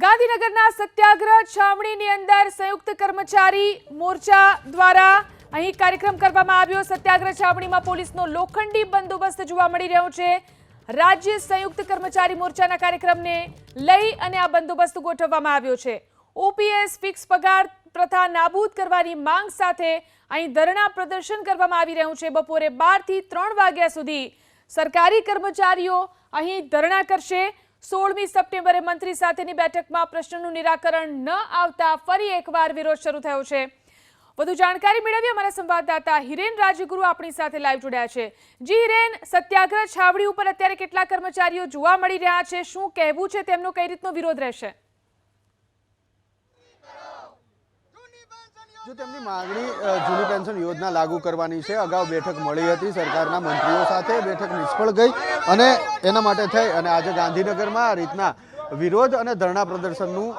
ગાંધીનગરના સત્યાગ્રહ છાવણીની અંદર સંયુક્ત કર્મચારી મોરચા દ્વારા અહીં કાર્યક્રમ કરવામાં આવ્યો. સત્યાગ્રહ છાવણીમાં પોલીસનો લોખંડી બંદોબસ્ત જોવા મળી રહ્યો છે. રાજ્ય સંયુક્ત કર્મચારી મોરચાના કાર્યક્રમને લઈ અને આ બંદોબસ્ત ગોઠવવામાં આવ્યો છે. ઓપીએસ ફિક્સ પગાર પ્રથા નાબૂદ કરવાની માંગ સાથે અહીં ધરણા પ્રદર્શન કરવામાં આવી રહ્યું છે. બપોરે બારથી ત્રણ વાગ્યા સુધી સરકારી કર્મચારીઓ અહીં ધરણા કરશે. સોળમી સપ્ટેમ્બરે મંત્રી સાથેની બેઠકમાં પ્રશ્નનું નિરાકરણ ન આવતા ફરી એકવાર વિરોધ શરૂ થયો છે. વધુ જાણકારી મેળવી અમારા સંવાદદાતા હિરેન રાજગુરુ આપણી સાથે લાઈવ જોડાયા છે. જી હિરેન, સત્યાગ્રહ છાવડી ઉપર અત્યારે કેટલા કર્મચારીઓ જોવા મળી રહ્યા છે? શું કહેવું છે? તેમનો કઈ રીતનો વિરોધ રહેશે? જો તેમની માગણી જૂની પેન્શન યોજના લાગુ કરવાની છે, અગાઉ બેઠક મળી હતી, સરકારના મંત્રીઓ સાથે બેઠક નિષ્ફળ ગઈ અને એના માટે થઈ અને આજે ગાંધીનગરમાં આ રીતના વિરોધ અને ધરણા પ્રદર્શનનું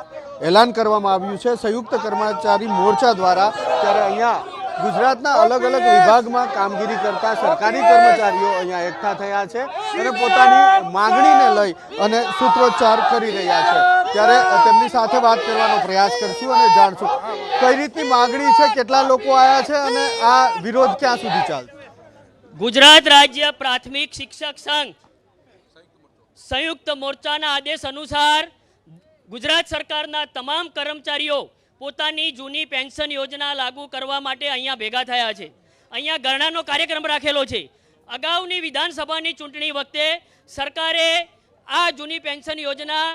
એલાન કરવામાં આવ્યું છે. સંયુક્ત કર્મચારી મોરચા દ્વારા ત્યારે અહીંયા ગુજરાતના અલગ અલગ વિભાગમાં કામગીરી કરતા સરકારી કર્મચારીઓ અહીંયા એકઠા થયા છે અને પોતાની માગણીને લઈ અને સૂત્રોચ્ચાર કરી રહ્યા છે. ત્યારે તેમની સાથે વાત કરવાનો પ્રયાસ કરશું અને જાણશું કઈ રીતની માગણી છે, કેટલા લોકો આવ્યા છે અને આ વિરોધ ક્યાં સુધી ચાલશે? ગુજરાત રાજ્ય પ્રાથમિક શિક્ષક સંઘ સંયુક્ત મોરચાના આદેશ અનુસાર ગુજરાત સરકારના તમામ કર્મચારીઓ પોતાની જૂની પેન્શન યોજના લાગુ કરવા માટે અહીંયા ભેગા થયા છે. અહીંયા ગરણાનો કાર્યક્રમ રાખેલો છે. અગાઉની વિધાનસભાની ચૂંટણી વખતે સરકારે આ જૂની પેન્શન યોજના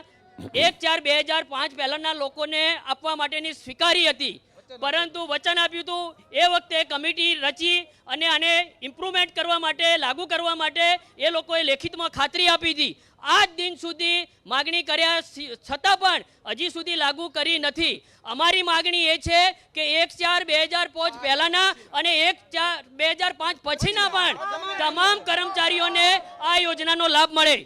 એક ચાર બે હજાર પાંચ પહેલાંના લોકોને આપવા માટેની સ્વીકારી હતી. પરંતુ વચન આપ્યું હતું. એ વખતે કમિટી રચી અને આને ઇમ્પ્રુવમેન્ટ કરવા માટે, લાગુ કરવા માટે એ લોકોએ લેખિતમાં ખાતરી આપી હતી. આજ દિન સુધી માગણી કર્યા છતાં પણ હજી સુધી લાગુ કરી નથી. અમારી માગણી એ છે કે એક ચાર બે હજાર પાંચ પહેલાના અને એક ચાર બે હજાર પાંચ પછીના પણ તમામ કર્મચારીઓને આ યોજનાનો લાભ મળે.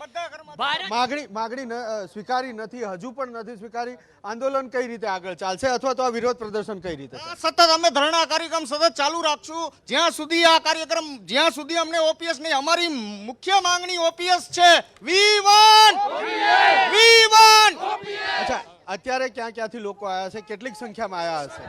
માગણી માગણી સ્વીકારી નથી હજુ પણ નથી સ્વીકારી. આંદોલન કઈ રીતે આગળ ચાલશે અથવા તો આ વિરોધ પ્રદર્શન કઈ રીતે સતત અમે ધરણા કાર્યક્રમ સતત ચાલુ રાખશું. જ્યાં સુધી આ કાર્યક્રમ જ્યાં સુધી અમને ઓપીએસ નહીં અમારી મુખ્ય માંગણી ઓપીએસ છે. વી વન વી વન અચ્છા અત્યારે ક્યાં ક્યાંથી લોકો આવ્યા છે? કેટલીક સંખ્યામાં આવ્યા હશે?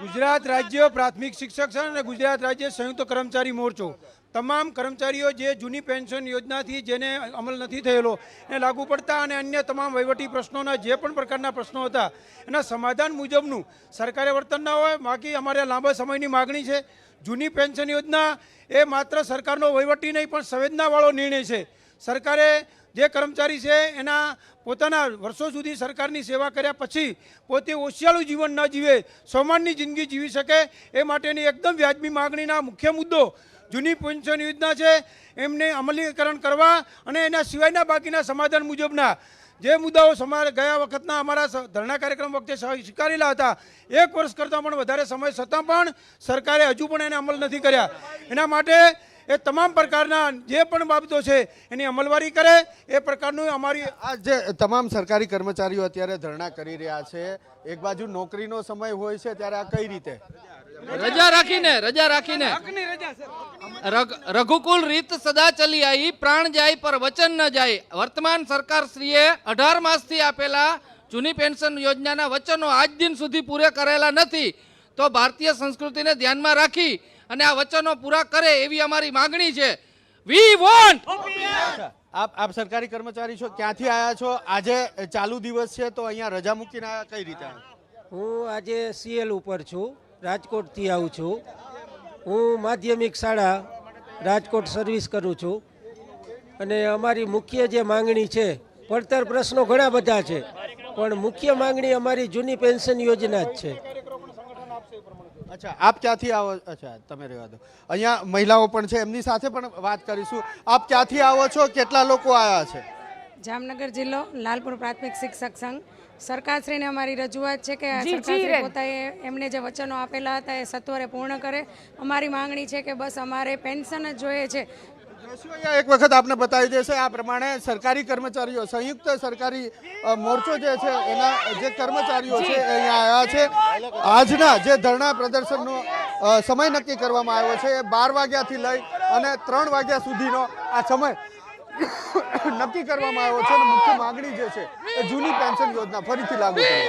ગુજરાત રાજ્ય પ્રાથમિક શિક્ષક સંઘ અને ગુજરાત રાજ્ય સંયુક્ત કર્મચારી મોરચો. તમામ કર્મચારીઓ જે જૂની પેન્શન યોજનાથી જેને અમલ નથી થયેલો એને લાગુ પડતા અને અન્ય તમામ વહીવટી પ્રશ્નોના જે પણ પ્રકારના પ્રશ્નો હતા એના સમાધાન મુજબનું સરકારે વર્તન ના હોય બાકી અમારે લાંબા સમયની માગણી છે. જૂની પેન્શન યોજના એ માત્ર સરકારનો વહીવટી નહીં પણ સંવેદનાવાળો નિર્ણય છે. સરકારે જે કર્મચારી છે, એના પોતાના વર્ષો સુધી સરકારની સેવા કર્યા પછી પોતે ઓશિયાળું જીવન ન જીવે, સોમાનની જિંદગી જીવી શકે, એ માટેની એકદમ વ્યાજબી માગણીના મુખ્ય મુદ્દો જૂની પેન્શન યોજના છે, એમને અમલીકરણ કરવા અને એના સિવાયના બાકીના સમાધાન મુજબના જે મુદ્દાઓ સમાર, ગયા વખતના અમારા ધરણા કાર્યક્રમ વખતે સ્વીકારેલા હતા, એક વર્ષ કરતાં પણ વધારે સમય છતાં પણ સરકારે હજુ પણ એને અમલ નથી કર્યા. એના માટે એ તમામ પ્રકારના જે પણ બાબતો છે એની અમલવારી કરે. એ પ્રકારનું અમારી આ જે તમામ સરકારી કર્મચારીઓ અત્યારે ધરણા કરી રહ્યા છે એક બાજુ નોકરીનો સમય હોય છે ત્યારે આ કઈ રીતે? રજા રાખીને રજા રાખીને. રઘુકુલ રીત સદા ચલી આવી પ્રાણ જાય પર વચન ન જાય. વર્તમાન સરકાર શ્રીએ અઢાર માસથી આપેલા જૂની પેન્શન યોજનાના વચનો આજ દિન સુધી પૂરે કરેલા નથી. તો ભારતીય સંસ્કૃતિને ધ્યાનમાં રાખી અને આ વચનો પૂરા કરે એવી અમારી માંગણી છે. વી વોન્ટ આપ આપ સરકારી કર્મચારી છો ક્યાંથી આવ્યા છો? આજે ચાલુ દિવસ છે તો અહીંયા રજા મૂકીને આવ્યા કઈ રીતે હું આજે સીએલ ઉપર છું રાજકોટથી આવું છું. હું માધ્યમિક શાળા રાજકોટ સર્વિસ કરું છું. અને અમારી મુખ્ય જે માંગણી છે પડતર પ્રશ્નો ઘણા બધા છે પણ મુખ્ય માંગણી અમારી જૂની પેન્શન યોજના જ છે. અચ્છા આપ ક્યાંથી આવો? અચ્છા તમે રહેવા દો. અહીંયા મહિલાઓ પણ છે એમની સાથે પણ વાત કરીશું. આપ ક્યાંથી આવો છો? કેટલા લોકો આવ્યા છે? જામનગર જિલ્લો લાલપુર પ્રાથમિક શિક્ષક સંઘ. સરકારશ્રીને અમારી રજૂઆત છે કે સરકારશ્રી પોતાએ એમને જે વચનો આપેલા હતા એ સત્વરે પૂર્ણ કરે. અમારી માંગણી છે કે બસ અમારે પેન્શન જ જોઈએ છે. દ્રશ્યો અહીંયા એક વખત આપને બતાવી દેશે આ પ્રમાણે સરકારી કર્મચારીઓ સંયુક્ત સરકારી મોરચો જે છે એના જે કર્મચારીઓ છે અહીંયા આવ્યા છે. આજના જે ધરણા પ્રદર્શનનો સમય નક્કી કરવામાં આવ્યો છે એ બાર વાગ્યાથી લઈ અને ત્રણ વાગ્યા સુધીનો આ સમય નક્કી કરવામાં આવ્યો છે અને મુખ્ય માંગણી જે છે એ જૂની પેન્શન યોજના ફરીથી લાગુ